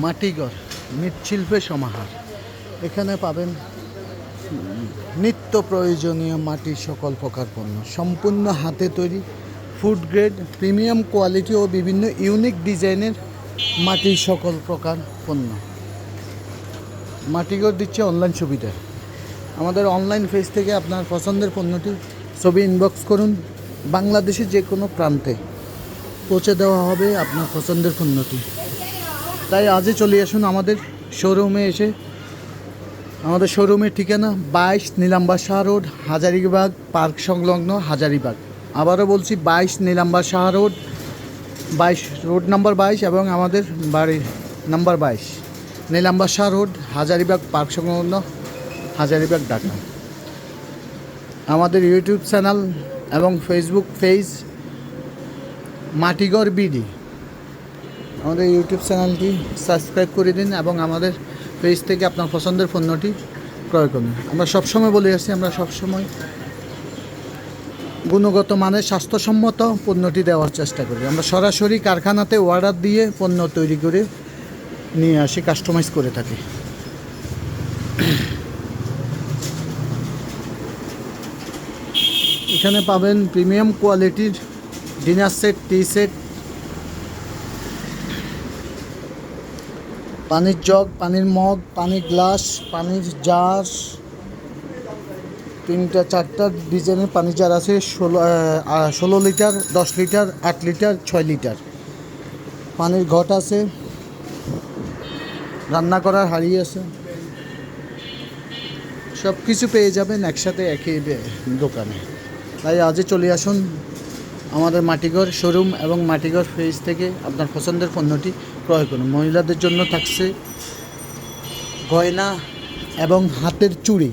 মাটিঘর মৃৎশিল্পের সমাহার। এখানে পাবেন নিত্য প্রয়োজনীয় মাটির সকল প্রকার পণ্য। সম্পূর্ণ হাতে তৈরি ফুড গ্রেড প্রিমিয়াম কোয়ালিটি ও বিভিন্ন ইউনিক ডিজাইনের মাটির সকল প্রকার পণ্য। মাটিঘর দিচ্ছে অনলাইন সুবিধা। আমাদের অনলাইন পেজ থেকে আপনার পছন্দের পণ্যটি ছবি ইনবক্স করুন। বাংলাদেশের যে কোনো প্রান্তে পৌঁছে দেওয়া হবে আপনার পছন্দের পণ্যটি। তাই আজই চলে আসুন আমাদের শোরুমে এসে। আমাদের শোরুমের ঠিকানা বাইশ নীলাম্বার শাহ রোড, হাজারিবাগ, পার্ক সংলগ্ন হাজারিবাগ। আবারও বলছি বাইশ নীলাম্বার শাহ রোড, বাইশ রোড নাম্বার বাইশ এবং আমাদের বাড়ি নাম্বার বাইশ। নীলাম্বার শাহ রোড, হাজারিবাগ, পার্ক সংলগ্ন হাজারিবাগ, ঢাকা। আমাদের ইউটিউব চ্যানেল এবং ফেসবুক পেজ মাটিগড় বিডি। আমাদের ইউটিউব চ্যানেলটি সাবস্ক্রাইব করে দিন এবং আমাদের পেজ থেকে আপনার পছন্দের পণ্যটি ক্রয় করুন। আমরা সবসময় বলে আসছি আমরা সবসময় গুণগত মানের স্বাস্থ্যসম্মত পণ্যটি দেওয়ার চেষ্টা করি। আমরা সরাসরি কারখানাতে অর্ডার দিয়ে পণ্য তৈরি করে নিয়ে আসি কাস্টমাইজ করে থাকি। এখানে পাবেন প্রিমিয়াম কোয়ালিটির ডিনার সেট, টি সেট পানির জগ, পানির মগ, পানির গ্লাস, পানির জার, তিনটা, চারটা ডিজাইনের পানির জার আছে, ষোলো ষোলো লিটার, দশ লিটার, আট লিটার, ছয় লিটার। পানির ঘট আছে, রান্না করার হাঁড়ি আছে। সব কিছু পেয়ে যাবেন একসাথে একই দোকানে। তাই আজই চলে আসুন। আমাদের মাটিঘর শোরুম এবং মাটিঘর ফ্রিজ থেকে আপনার পছন্দের পণ্যটি ক্রয় করুন। মহিলাদের জন্য থাকছে গয়না এবং হাতের চুড়ি।